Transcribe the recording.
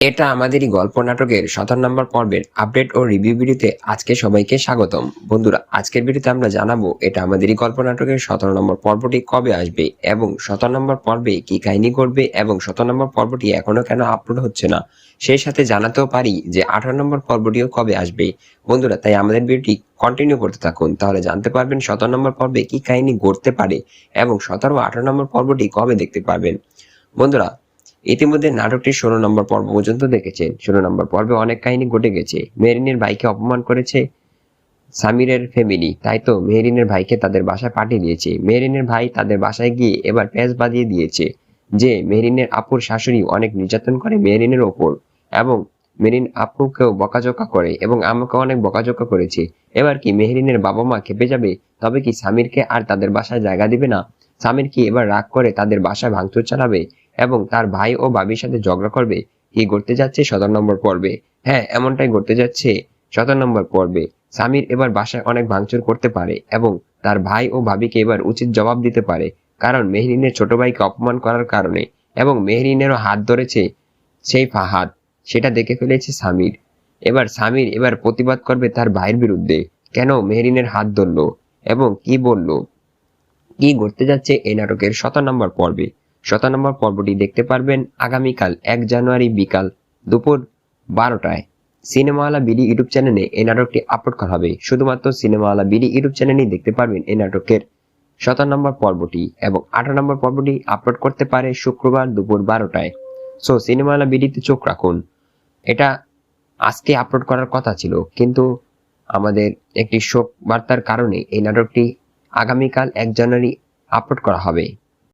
এটা আমাদেরই গল্প নাটকের সতেরো নম্বর পর্বের আপডেট ও রিভিউ ভিডিওতে আজকে সবাইকে স্বাগতম। বন্ধুরা, আজকের ভিডিওতে আমরা জানাব, এটা আমাদেরই গল্প নাটকের সতেরো নম্বর পর্বটি কবে আসবে এবং সতেরো নম্বর পর্বে কি কাহিনী করবে এবং সতেরো নম্বর পর্বটি এখনও কেন আপলোড হচ্ছে না, সেই সাথে জানাতেও পারি যে আঠারো নম্বর পর্বটিও কবে আসবে। বন্ধুরা, তাই আমাদের ভিডিওটি কন্টিনিউ করতে থাকুন, তাহলে জানতে পারবেন সতেরো নম্বর পর্বে কি কাহিনী ঘটতে পারে এবং সতেরো আঠারো নম্বর পর্বটি কবে দেখতে পারবেন। বন্ধুরা ইতিমধ্যে নাটকটি ষোলো নম্বর পর্ব পর্যন্ত দেখেছেন ষোলো নম্বর পর্বে অনেক কাহিনী ঘটে গেছে। মেরিনের ভাইকে অপমান করেছে সামিরের ফ্যামিলি তাই তো মেহরিনের ভাইকে তাদের বাসায় পাঠিয়ে দিয়েছে। মেহরিনের ভাই তাদের বাসায় গিয়ে এবার প্যাঁচ বাঁধিয়ে দিয়েছে যে মেহরিনের আপুর শাশুড়ি অনেক নির্যাতন করে মেহরিনের ওপর এবং মেরিন আপুকেও বকাঝোকা করে এবং আমাকে অনেক বকাঝোকা করেছে। এবার কি মেহরিনের বাবা মা খেপে যাবে? তবে কি সামিরকে আর তাদের বাসায় জায়গা দিবে না? সামির কি এবার রাগ করে তাদের বাসায় ভাঙচুর চালাবে? এবং তার ভাই ও বাবির সাথে ঝগড়া করবে কি ঘটতে যাচ্ছে সতেরো নম্বর পর্বে। হ্যাঁ এমনটাই ঘটতে যাচ্ছে সতেরো নম্বর পর্বে। সামির এবার বাসায় অনেক ভাঙচুর করতে পারে এবং তার ভাই ও ভাবিকে এবার উচিত জবাব দিতে পারে, কারণ মেহরিনের ছোট ভাইকে অপমান করার কারণে এবং মেহরিনেরও হাত ধরেছে সেই ফাহাদ, সেটা দেখে ফেলেছে সামির। এবার সামির এবার প্রতিবাদ করবে তার ভাইয়ের বিরুদ্ধে, কেন মেহরিনের হাত ধরলো এবং কি বলল? কি ঘটতে যাচ্ছে এই নাটকের শত নম্বর পর্বে? শত নম্বর পর্বটি দেখতে পারবেন আগামীকাল, এক জানুয়ারি বিকাল দুপুর বারোটায়। সিনেমাওয়ালা বিডি ইউটিউব চ্যানেলে এই নাটকটি আপলোড করা হবে। শুধুমাত্র সিনেমাওয়ালা বিডি ইউটিউব চ্যানেলেই দেখতে পারবেন এই নাটকের শত নম্বর পর্বটি এবং আঠারো নম্বর পর্বটি আপলোড করতে পারে শুক্রবার দুপুর বারোটায়। সো, সিনেমাওয়ালা বিডিতে চোখ রাখুন। এটা আজকে আপলোড করার কথা ছিল, কিন্তু আমাদের একটি শোক বার্তার কারণে এই নাটকটি আগামীকাল, এক জানুয়ারি, আপলোড করা হবে।